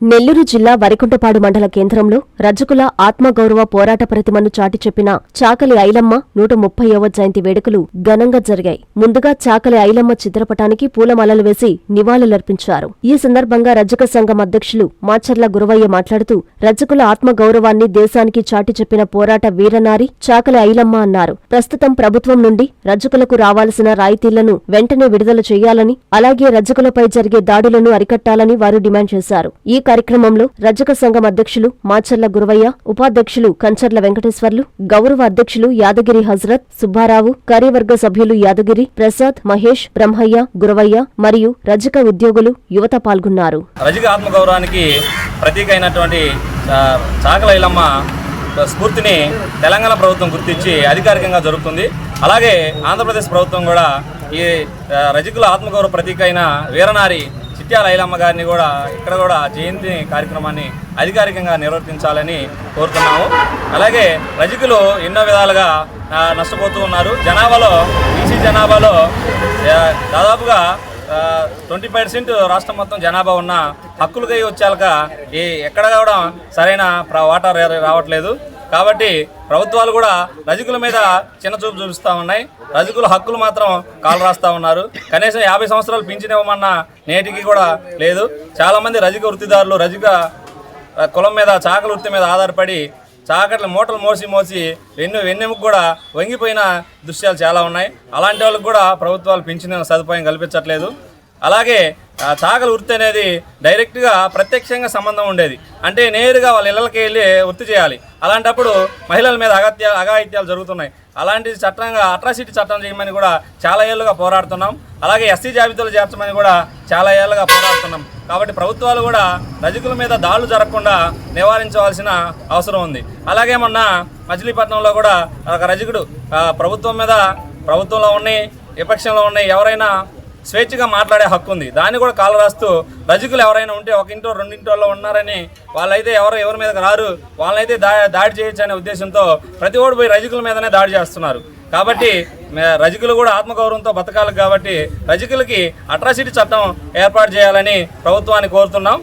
నెల్లూరు జిల్లా వరికుంటపాడు మండల కేంద్రంలో రజకుల ఆత్మగౌరవ పోరాట ప్రతిమను చాటి చెప్పిన చాకలి ఐలమ్మ నూట ముప్పైవ జయంతి వేడుకలు ఘనంగా జరిగాయి. ముందుగా చాకలి ఐలమ్మ చిత్రపటానికి పూలమాలలు వేసి నివాళులర్పించారు. ఈ సందర్భంగా రజక సంఘం అధ్యక్షులు మాచర్ల గురవయ్య మాట్లాడుతూ రజకుల ఆత్మగౌరవాన్ని దేశానికి చాటి చెప్పిన పోరాట వీరనారి చాకలి ఐలమ్మ అన్నారు. ప్రస్తుతం ప్రభుత్వం నుండి రజకులకు రావాల్సిన రాయితీలను వెంటనే విడుదల చేయాలని అలాగే రజకులపై జరిగే దాడులను అరికట్టాలని వారు డిమాండ్ చేశారు. ఈ కార్యక్రమంలో రజక సంఘం అధ్యక్షులు మాచర్ల గురవయ్య ఉపాధ్యక్షులు కంచర్ల వెంకటేశ్వర్లు గౌరవ అధ్యక్షులు యాదగిరి హజరత్ సుబ్బారావు కార్యవర్గ సభ్యులు యాదగిరి ప్రసాద్ మహేష్ బ్రహ్మయ్య గురవయ్య మరియు రజక ఉద్యోగులు యువత పాల్గొన్నారు. రజక ఆత్మగౌరవానికి ప్రతీక అయినటువంటి చాకలైలమ్మ స్ఫూర్తిని తెలంగాణ ప్రభుత్వం గుర్తించి అధికారికంగా జరుగుతుంది అలాగే ఆంధ్రప్రదేశ్ ప్రభుత్వం కూడా ఈ రజకుల ఆత్మగౌరవ ప్రతీక అయిన వీరనారి చిట్యాల ఐలమ్మ గారిని కూడా ఇక్కడ కూడా జయంతి కార్యక్రమాన్ని అధికారికంగా నిర్వర్తించాలని కోరుతున్నాము. అలాగే రజకులు ఎన్నో విధాలుగా నష్టపోతూ ఉన్నారు. జనాభాలో బీసీ జనాభాలో దాదాపుగా ట్వంటీ పర్సెంట్ రాష్ట్రం మొత్తం జనాభా ఉన్న హక్కులుగా వచ్చాక ఈ ఎక్కడ కూడా సరైన ప్ర- వాటా రావట్లేదు. కాబట్టి ప్రభుత్వాలు కూడా రజకుల మీద చిన్న చూపు చూపిస్తూ ఉన్నాయి. రజకుల హక్కులు మాత్రం కాలు రాస్తూ ఉన్నారు. కనీసం యాభై సంవత్సరాలు పింఛనివ్వమన్న నేటికి కూడా లేదు. చాలామంది రజక వృత్తిదారులు రజక కులం మీద చాకల వృత్తి మీద ఆధారపడి చాకట్ల మూటలు మోసి మోసి వెన్ను వెన్నెముకు కూడా వంగిపోయిన దృశ్యాలు చాలా ఉన్నాయి. అలాంటి వాళ్ళకి కూడా ప్రభుత్వాలు పెంచిన సదుపాయం కల్పించట్లేదు. అలాగే తాగల వృత్తి అనేది డైరెక్ట్గా ప్రత్యక్షంగా సంబంధం ఉండేది. అంటే నేరుగా వాళ్ళ ఇళ్ళకి వెళ్ళి వృత్తి చేయాలి. అలాంటప్పుడు మహిళల మీద అగత్య అఘాయిత్యాలు జరుగుతున్నాయి. అలాంటి చట్టంగా అట్రాసిటీ చట్టం చేయమని కూడా చాలా ఏళ్ళుగా పోరాడుతున్నాం. అలాగే ఎస్సీ జాబితాలు చేర్చమని కూడా చాలా ఏళ్ళుగా పోరాడుతున్నాం. కాబట్టి ప్రభుత్వాలు కూడా రజకుల మీద దాడులు జరగకుండా నివారించవలసిన అవసరం ఉంది. అలాగే మొన్న మచిలీపట్నంలో కూడా ఒక రజకుడు ప్రభుత్వం మీద ప్రభుత్వంలో ఉన్నాయి విపక్షంలో ఉన్నాయి ఎవరైనా స్వేచ్ఛగా మాట్లాడే హక్కు ఉంది. దాన్ని కూడా కాలు రాస్తూ రజకులు ఎవరైనా ఉంటే ఒక ఇంటో రెండింటోల్లో ఉన్నారని వాళ్ళైతే ఎవరు ఎవరి మీదకి రారు. వాళ్ళైతే దా దాడి చేయొచ్చు అనే ఉద్దేశంతో ప్రతి ఓడి పోయి రజకుల మీదనే దాడి చేస్తున్నారు. కాబట్టి మే- రజకులు కూడా ఆత్మగౌరవంతో బతకాలి కాబట్టి రజకులకి అట్రాసిటీ చట్టం ఏర్పాటు చేయాలని ప్రభుత్వాన్ని కోరుతున్నాం.